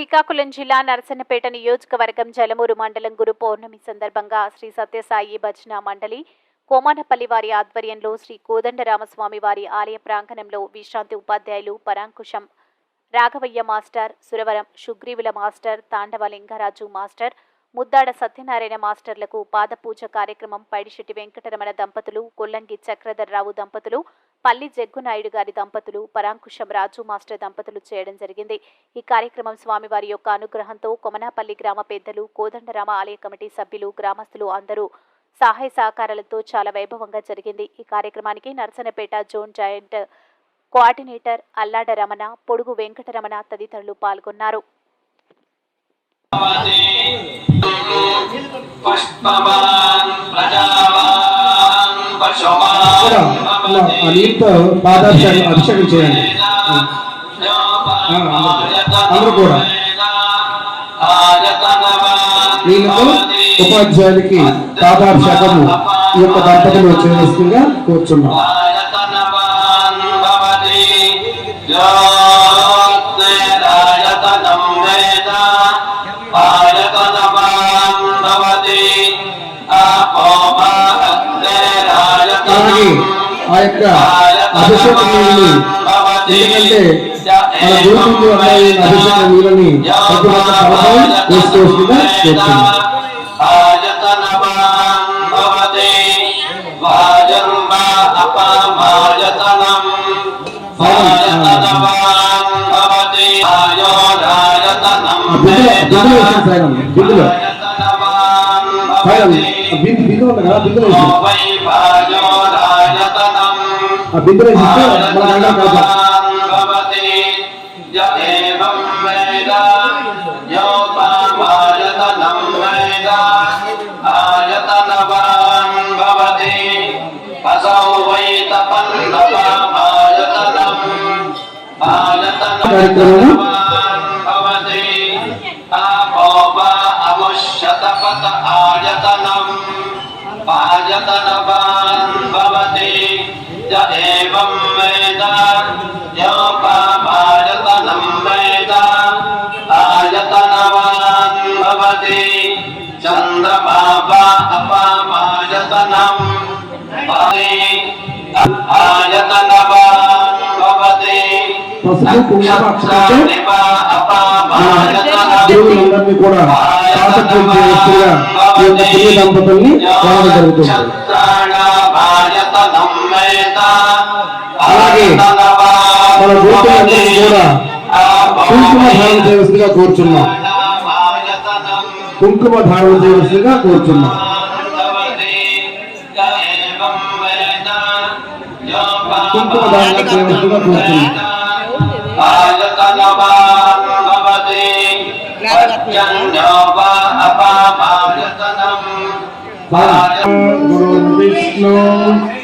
శ్రీకాకుళం జిల్లా నరసన్నపేట నియోజకవర్గం జలమూరు మండలం గురు పౌర్ణమి సందర్భంగా శ్రీ సత్యసాయి భజన మండలి కోమానపల్లి వారి ఆధ్వర్యంలో శ్రీ కోదండరామస్వామి వారి ఆలయ ప్రాంగణంలో విశ్రాంతి ఉపాధ్యాయులు Parankusam Raghavayya master Suravaram సుగ్రీవుల master Tandava Lingaraju master Muddada Satyanarayana మాస్టర్లకు పాదపూజ కార్యక్రమం పైడిశెట్టి వెంకటరమణ దంపతులు కొల్లంగి చక్రధర్రావు దంపతులు పల్లి జగ్గునాయుడు గారి దంపతులు పరాంకుశం రాజు మాస్టర్ దంపతులు చేయడం జరిగింది. ఈ కార్యక్రమం స్వామివారి యొక్క అనుగ్రహంతో కొమనాపల్లి గ్రామ పెద్దలు కోదండరామ ఆలయ కమిటీ సభ్యులు గ్రామస్తులు అందరూ సహాయ సహకారాలతో చాలా వైభవంగా జరిగింది. ఈ కార్యక్రమానికి Narasannapeta zone joint coordinator Allada Ramana Podugu Venkataramana తదితరులు పాల్గొన్నారు. పుష్పవాన్ ప్రజావాన్ నీటితో పాదాభిషేకం అభిషేకం చేయండి అందరూ- కూడా వీళ్ళతో ఉపాధ్యాయునికి పాదాభిషేకము ఈ యొక్క దంపతులు చేయవలసిందిగా కూర్చున్నాం ఆ యొక్క అభిషేక నీళ్ళని ఎందుకంటే మన గురువులు అమ్మాయి అభిషేక నీళ్ళని ప్రతి ఒక్క తలపై వేసుకోవాల్సిందిగా కూర్చున్నాం బిందులో బిందులో సాయం బిందులో సాయం బిందు బిందు ఉంది కదా బిందులో ఆ బిందులో వేసిస్తే మన గంగా కాదు భవతి య ఏవం ఏవం వేద యోపామాయతనం వేద ఆయతనవాన్ భవతి చంద్రమాపా అపామాయతనం భవతి ఆయతనవాన్ భవతి పసుపు కుంకుమ అక్షరాలతో మన దేవుళ్ళందరినీ కూడా ఈ యొక్క దంపతుల్ని కోరడం జరుగుతుంది అలాగే మన గోపులందరినీ కూడా కుంకుమ ధారణ చేయవలసిందిగా కోరుచున్నాం. కుంకుమ ధారణ చేయవలసిందిగా కోరుచున్నాం. కుంకుమ ధారణ చేయవలసిందిగా కోరుచున్నాం. ఆయతనవాన్ భవతి పర్జన్యోపా అపామాయతనం గురు విష్ణు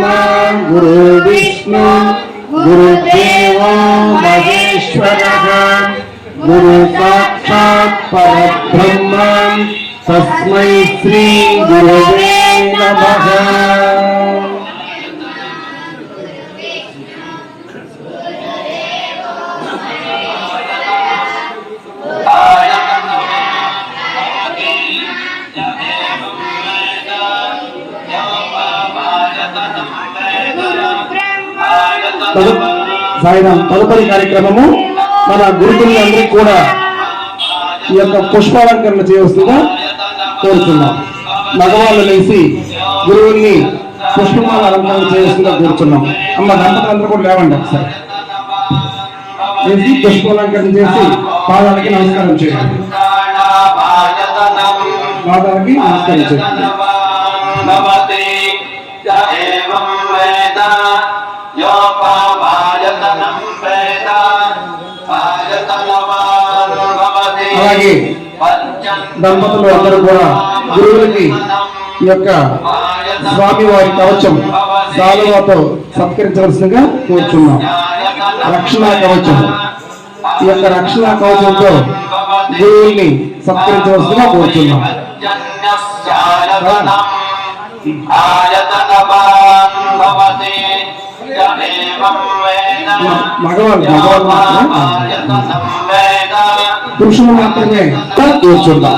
ब्रह्मा गुरुविष्णु गुरुदेवो महेश्वरः। गुरुसाक्षात् परब्रह्म तस्मै श्रीगुरवे नमः। సాయిరాం తదుపరి కార్యక్రమము మన గురుకులందరికీ కూడా ఈ యొక్క పుష్పాలంకరణ చేయవలసిందిగా కోరుతున్నాం. మగవాళ్ళు లేచి గురువుల్ని పుష్పమాల అలంకరణ చేయవలసిందిగా కోరుతున్నాం. అమ్మ దంపతులందరూ కూడా లేవండి ఒకసారి. లేచి పుష్పాలంకరణ చేసి పాదాలకి నమస్కారం చేయండి. పాదాలకి నమస్కారం చేయండి. అలాగే దంపతులు అందరూ కూడా గురువులకి ఈ యొక్క స్వామివారి కవచం సాలువాతో సత్కరించవలసిందిగా కోరుచున్నాం. రక్షణ కవచం. ఈ యొక్క రక్షణ కవచంతో గురువుల్ని సత్కరించవలసిందిగా కోరుచున్నాం. మగవాళ్ళు మగవాళ్ళు మాత్రమే? పురుషులు మాత్రమే? కూర్చుందాం?